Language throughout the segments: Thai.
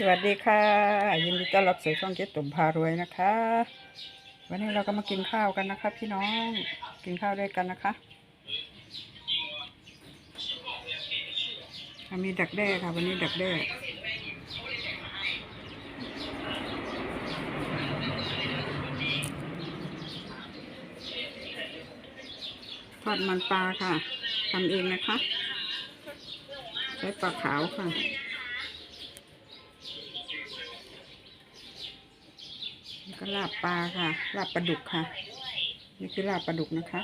สวัสดีค่ะ ยินดีต้อนรับสู่ช่องเจ๊ตุ่มพารวยนะคะ วันนี้เราก็มากินข้าวกันนะคะ พี่น้องกินข้าวด้วยกันนะคะอะมีดักแด้ค่ะ วันนี้ดักแด้ทอดมันปลาค่ะทำเองนะคะ ใช้ปลาขาวค่ะ แล้ว ก็ลาบปลาค่ะ ลาบปลาดุกค่ะ นี่คือลาบปลาดุกนะคะ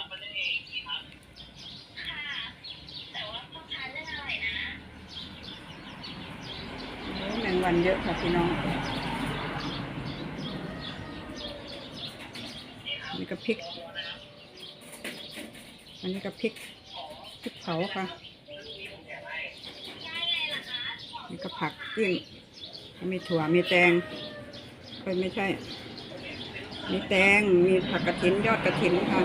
แมงวันเยอะค่ะพี่น้อง นี่ก็พริก อันนี้ก็พริกพริกเผาค่ะ นี่ก็ผักกิ้งมีถั่วมีแตงเอ้ยไม่ใช่ มีแตง มีผักกระถินยอดกระถินค่ะ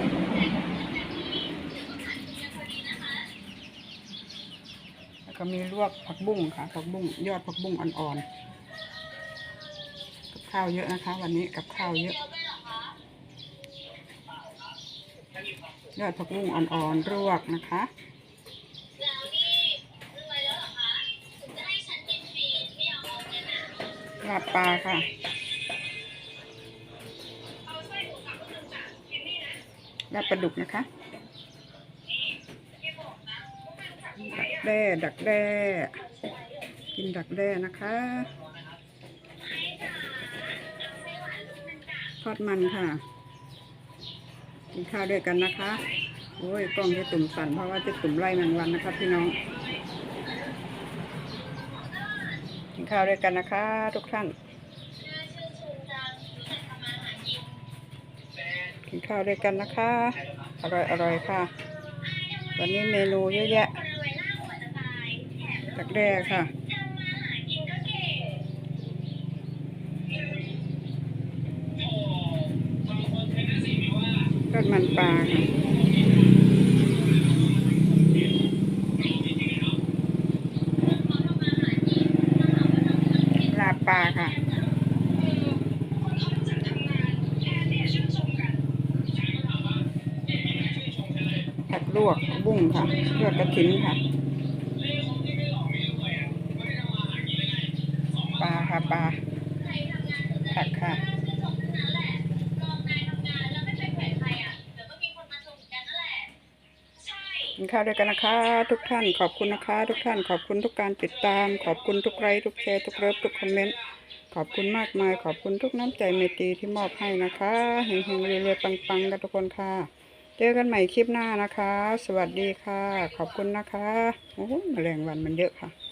แล้วก็มีลวกผักบุ้งค่ะ ผักบุ้งยอดผักบุ้งอ่อนๆ กับข้าวเยอะนะคะ วันนี้กับข้าวเยอะ ยอดผักบุ้งอ่อนๆลวกนะคะลาบปลาค่ะ ลาบปลาดุกนะคะ ดักแด้ดักแด้กินดักแด้นะคะทอดมันค่ะ กินข้าวด้วยกันนะคะ โอ้ยกล้องจะตุ่มสั่นเพราะว่าจะตุ่มไล่แมงวันนะคะพี่น้อง กินข้าวด้วยกันนะคะ ทุกท่าน ข้าวด้วยกันนะคะ อร่อยอร่อยค่ะ วันนี้เมนูเยอะแยะตักแด้ค่ะทอดมันปลาค่ะลาบปลาค่ะ ผัก ลวกบุ้งค่ะยอกระถินค่ะ ปลาค่ะปลาผักค่ะกินข้าวด้วยกันนะคะ ทุกท่านขอบคุณนะคะ ทุกท่านขอบคุณทุกการติดตาม ขอบคุณทุกไลค์ทุกแชร์ทุกเลิฟทุกคอมเมนต์ขอบคุณมากมาย ขอบคุณทุกน้ำใจเมตตีที่มอบให้นะคะเฮงๆเรื่อยๆปังๆกันทุกคนค่ะ เจอกันใหม่คลิปหน้านะคะ สวัสดีค่ะ ขอบคุณนะคะ โอ้โหแมลงวันมันเยอะค่ะ